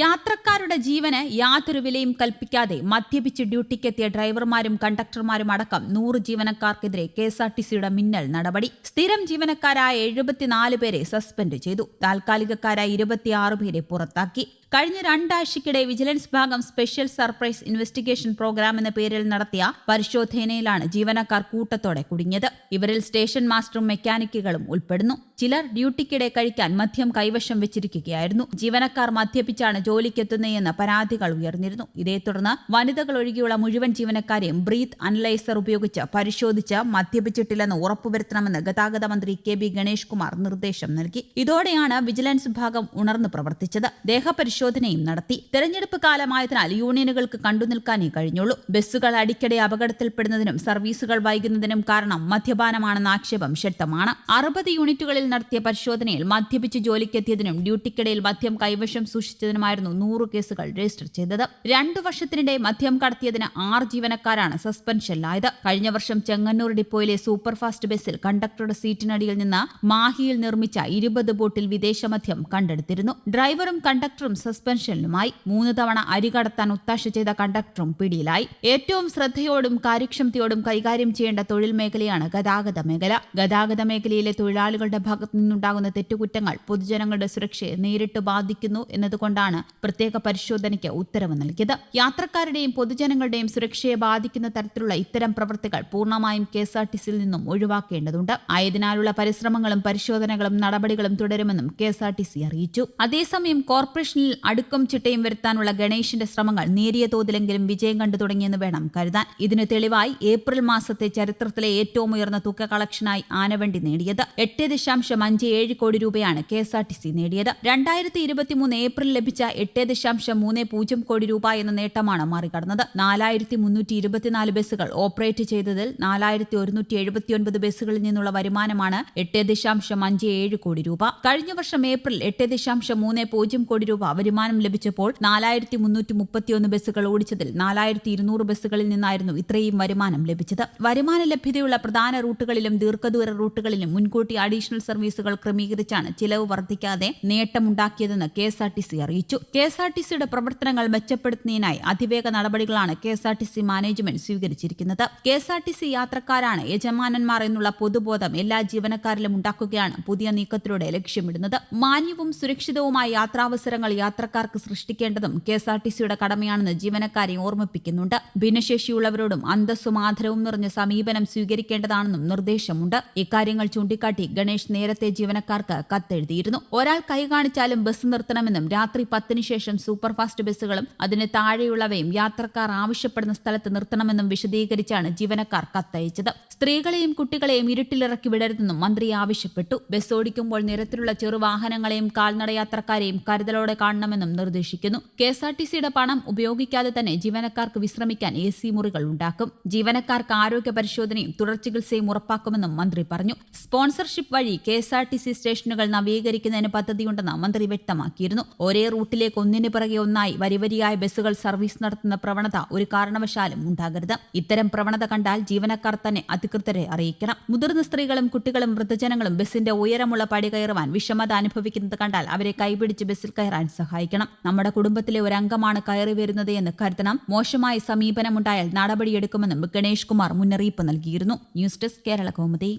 യാത്രക്കാരുടെ ജീവന് യാതൊരു വിലയും കൽപ്പിക്കാതെ മദ്യപിച്ച് ഡ്യൂട്ടിക്കെത്തിയ ഡ്രൈവർമാരും കണ്ടക്ടർമാരും അടക്കം നൂറ് ജീവനക്കാർക്കെതിരെ കെ എസ് ആർ ടി സിയുടെ മിന്നൽ നടപടി. സ്ഥിരം ജീവനക്കാരായ എഴുപത്തിനാല് പേരെ സസ്പെൻഡ് ചെയ്തു. താൽക്കാലികക്കാരായ ഇരുപത്തിയാറ് പേരെ പുറത്താക്കി. കഴിഞ്ഞ രണ്ടാഴ്ചയ്ക്കിടെ വിജിലൻസ് ഭാഗം സ്പെഷ്യൽ സർപ്രൈസ് ഇൻവെസ്റ്റിഗേഷൻ പ്രോഗ്രാം എന്ന പേരിൽ നടത്തിയ പരിശോധനയിലാണ് ജീവനക്കാർ കൂട്ടത്തോടെ കുടുങ്ങിയത്. ഇവരിൽ സ്റ്റേഷൻ മാസ്റ്ററും മെക്കാനിക്കുകളും ഉൾപ്പെടുന്നു. ചിലർ ഡ്യൂട്ടിക്കിടെ കഴിക്കാൻ മദ്യം കൈവശം വെച്ചിരിക്കുകയായിരുന്നു. ജീവനക്കാർ മദ്യപിച്ചാണ് ജോലിക്കെത്തുന്നതെന്ന് പരാതികൾ ഉയർന്നിരുന്നു. ഇതേ തുടർന്ന് വനിതകൾ ഒഴികെയുള്ള മുഴുവൻ ജീവനക്കാരെയും ബ്രീത്ത് അനലൈസർ ഉപയോഗിച്ച് പരിശോധിച്ച് മദ്യപിച്ചിട്ടില്ലെന്ന് ഉറപ്പുവരുത്തണമെന്ന് ഗതാഗത മന്ത്രി കെ ബി ഗണേഷ് കുമാർ നിർദ്ദേശം നൽകി. ഇതോടെയാണ് വിജിലൻസ് വിഭാഗം ഉണർന്നു പ്രവർത്തിച്ചത്. ദേഹപരിശോധനയും നടത്തി. തെരഞ്ഞെടുപ്പ് കാലമായതിനാൽ യൂണിയനുകൾക്ക് കണ്ടുനിൽക്കാനേ കഴിഞ്ഞുള്ളൂ. ബസ്സുകൾ അടിക്കടി അപകടത്തിൽപ്പെടുന്നതിനും സർവീസുകൾ വൈകുന്നതിനും കാരണം മദ്യപാനമാണെന്ന ആക്ഷേപം ശക്തമാണ്. അറുപത് യൂണിറ്റുകളിൽ നടത്തിയ പരിശോധനയിൽ മദ്യപിച്ച് ജോലിക്കെത്തിയതിനും ഡ്യൂട്ടിക്കിടയിൽ മദ്യം കൈവശം സൂക്ഷിച്ചതിനുമായിരുന്നു നൂറ് കേസുകൾ രജിസ്റ്റർ ചെയ്തത്. രണ്ടു വർഷത്തിനിടെ മദ്യം കടത്തിയതിന് ആറ് ജീവനക്കാരാണ് സസ്പെൻഷനിലായത്. കഴിഞ്ഞ വർഷം ചെങ്ങന്നൂർ ഡിപ്പോയിലെ സൂപ്പർഫാസ്റ്റ് ബസ്സിൽ കണ്ടക്ടറുടെ സീറ്റിനടിയിൽ നിന്ന് മാഹിയിൽ നിർമ്മിച്ച ഇരുപത് ബോട്ടിൽ വിദേശ മദ്യം കണ്ടെടുത്തിരുന്നു. ഡ്രൈവറും കണ്ടക്ടറും സസ്പെൻഷനിലുമായി മൂന്ന് തവണ അരി കടത്താൻ ഒത്താശ ചെയ്ത കണ്ടക്ടറും പിടിയിലായി. ഏറ്റവും ശ്രദ്ധയോടും കാര്യക്ഷമതയോടും കൈകാര്യം ചെയ്യേണ്ട തൊഴിൽ മേഖലയാണ് ഗതാഗത മേഖല. ഗതാഗത മേഖലയിലെ തൊഴിലാളികളുടെ ഭാഗത്തു നിന്നുണ്ടാകുന്ന തെറ്റുകുറ്റങ്ങൾ പൊതുജനങ്ങളുടെ സുരക്ഷയെ നേരിട്ട് ബാധിക്കുന്നു എന്നതുകൊണ്ടാണ് പ്രത്യേക പരിശോധനയ്ക്ക് ഉത്തരവ് നൽകിയത്. യാത്രക്കാരുടെയും പൊതുജനങ്ങളുടെയും സുരക്ഷയെ ബാധിക്കുന്ന തരത്തിലുള്ള ഇത്തരം പ്രവൃത്തികൾ പൂർണമായും കെ എസ് ആർ ടി സിയിൽ നിന്നും ഒഴിവാക്കേണ്ടതുണ്ട്. ആയതിനാലുള്ള പരിശ്രമങ്ങളും പരിശോധനകളും നടപടികളും തുടരുമെന്നും K S R T C അറിയിച്ചു. അതേസമയം കോർപ്പറേഷനിൽ അടുക്കും ചിട്ടയും വരുത്താനുള്ള ഗണേഷിന്റെ ശ്രമങ്ങൾ നേരിയ തോതിലെങ്കിലും വിജയം കണ്ടു തുടങ്ങിയെന്ന് വേണം കരുതാൻ. ഇതിന് തെളിവായി ഏപ്രിൽ മാസത്തെ ചരിത്രത്തിലെ ഏറ്റവും ഉയർന്ന തുക കളക്ഷനായി ആനവണ്ടി നേടിയത്. എട്ട് ദശാംശം അഞ്ച് ഏഴ് കോടി രൂപയാണ് K S R T C നേടിയത്. രണ്ടായിരത്തി ഇരുപത്തിമൂന്ന് ഏപ്രിൽ ലഭിച്ച എട്ട് ദശാംശം മൂന്ന് പൂജ്യം കോടി രൂപ എന്ന നേട്ടമാണ് മറികടന്നത്. നാലായിരത്തി മുന്നൂറ്റി ഇരുപത്തിനാല് ബസ്സുകൾ ഓപ്പറേറ്റ് ചെയ്തതിൽ നാലായിരത്തി ഒരുന്നൂറ്റി എഴുപത്തിയൊൻപത് ബസ്സുകളിൽ നിന്നുള്ള വരുമാനമാണ് എട്ട് ദശാംശം അഞ്ച് ഏഴ് കോടി രൂപ. കഴിഞ്ഞ വർഷം ഏപ്രിൽ എട്ട് ദശാംശം മൂന്ന് പൂജ്യം കോടി രൂപ വരുമാനം ലഭിച്ചപ്പോൾ നാലായിരത്തി മുന്നൂറ്റി മുപ്പത്തിയൊന്ന് ബസ്സുകൾ ഓടിച്ചതിൽ നാലായിരത്തി ഇരുന്നൂറ് ബസ്സുകളിൽ നിന്നായിരുന്നു ഇത്രയും വരുമാനം ലഭിച്ചത്. വരുമാന ലഭ്യതയുള്ള പ്രധാന റൂട്ടുകളിലും ദീർഘദൂര റൂട്ടുകളിലും മുൻകൂട്ടി അഡീഷണൽ സർവീസുകൾ ക്രമീകരിച്ചാണ് ചിലവ് വർദ്ധിക്കാതെ നേട്ടമുണ്ടാക്കിയതെന്ന് K S R T C അറിയിച്ചു. കെ എസ് ആർ ടി സിയുടെ പ്രവർത്തനങ്ങൾ മെച്ചപ്പെടുത്തുന്നതിനായി അതിവേഗ നടപടികളാണ് K S R T C management സ്വീകരിച്ചിരിക്കുന്നത്. K S R T C യാത്രക്കാരാണ് യജമാനന്മാർ എന്നുള്ള പൊതുബോധം എല്ലാ ജീവനക്കാരിലും ഉണ്ടാക്കുകയാണ് പുതിയ നീക്കത്തിലൂടെ ലക്ഷ്യമിടുന്നത്. മാന്യവും സുരക്ഷിതവുമായ യാത്രാവസരങ്ങൾ യാത്രക്കാർക്ക് സൃഷ്ടിക്കേണ്ടതും കെ എസ് ആർ ടി സിയുടെ കടമയാണെന്ന് ജീവനക്കാരെ ഓർമ്മിപ്പിക്കുന്നുണ്ട്. ഭിന്നശേഷിയുള്ളവരോടും അന്തസ്സും ആദരവും നിറഞ്ഞ സമീപനം സ്വീകരിക്കേണ്ടതാണെന്നും നിർദ്ദേശമുണ്ട്. ഇക്കാര്യങ്ങൾ ചൂണ്ടിക്കാട്ടി ഗണേഷ് നേരത്തെ ജീവനക്കാർക്ക് കത്തെഴുതിയിരുന്നു. ഒരാൾ കൈ കാണിച്ചാലും ബസ് നിർത്തണമെന്നും രാത്രി പത്തിന് ശേഷം സൂപ്പർഫാസ്റ്റ് ബസ്സുകളും അതിന് താഴെയുള്ളവയും യാത്രക്കാർ ആവശ്യപ്പെടുന്ന സ്ഥലത്ത് നിർത്തണമെന്നും വിശദീകരിച്ചാണ് ജീവനക്കാർ കത്തയച്ചത്. സ്ത്രീകളെയും കുട്ടികളെയും ഇരുട്ടിലിറക്കി വിടരുതെന്നും മന്ത്രി ആവശ്യപ്പെട്ടു. ബസ് ഓടിക്കുമ്പോൾ നിരത്തിലുള്ള ചെറുവാഹനങ്ങളെയും കാൽനടയാത്രക്കാരെയും കരുതലോടെ കാണണമെന്നും നിർദ്ദേശിക്കുന്നു. കെ എസ് ആർ ടി സിയുടെ പണം ഉപയോഗിക്കാതെ തന്നെ ജീവനക്കാർക്ക് വിശ്രമിക്കാൻ എ സി മുറികൾ ഉണ്ടാക്കും. ജീവനക്കാർക്ക് ആരോഗ്യ പരിശോധനയും തുടർ ചികിത്സയും ഉറപ്പാക്കുമെന്നും മന്ത്രി പറഞ്ഞു. സ്പോൺസർഷിപ്പ് വഴി K S R T C സ്റ്റേഷനുകൾ നവീകരിക്കുന്നതിന് പദ്ധതിയുണ്ടെന്ന് മന്ത്രി വ്യക്തമാക്കിയിരുന്നു. ഒരേ റൂട്ടിലേക്ക് ഒന്നിനു പിറകെ ഒന്നായി വരിവരിയായ ബസ്സുകൾ സർവീസ് നടത്തുന്ന പ്രവണത ഒരു കാരണവശാലും ഉണ്ടാകരുത്. ഇത്തരം പ്രവണത കണ്ടാൽ ജീവനക്കാർ തന്നെ അധികൃതരെ അറിയിക്കണം. മുതിർന്ന സ്ത്രീകളും കുട്ടികളും വൃദ്ധജനങ്ങളും ബസിന്റെ ഉയരമുള്ള പടി കയറുവാൻ വിഷമത അനുഭവിക്കുന്നത് കണ്ടാൽ അവരെ കൈപിടിച്ച് ബസ്സിൽ കയറാൻ സഹായിക്കണം. നമ്മുടെ കുടുംബത്തിലെ ഒരു അംഗമാണ് കയറി വരുന്നത് എന്ന് കരുതണം. മോശമായ സമീപനമുണ്ടായാൽ നടപടിയെടുക്കുമെന്നും ഗണേഷ് കുമാർ മുന്നറിയിപ്പ് നൽകിയിരുന്നു. News desk Kerala Kaumudi.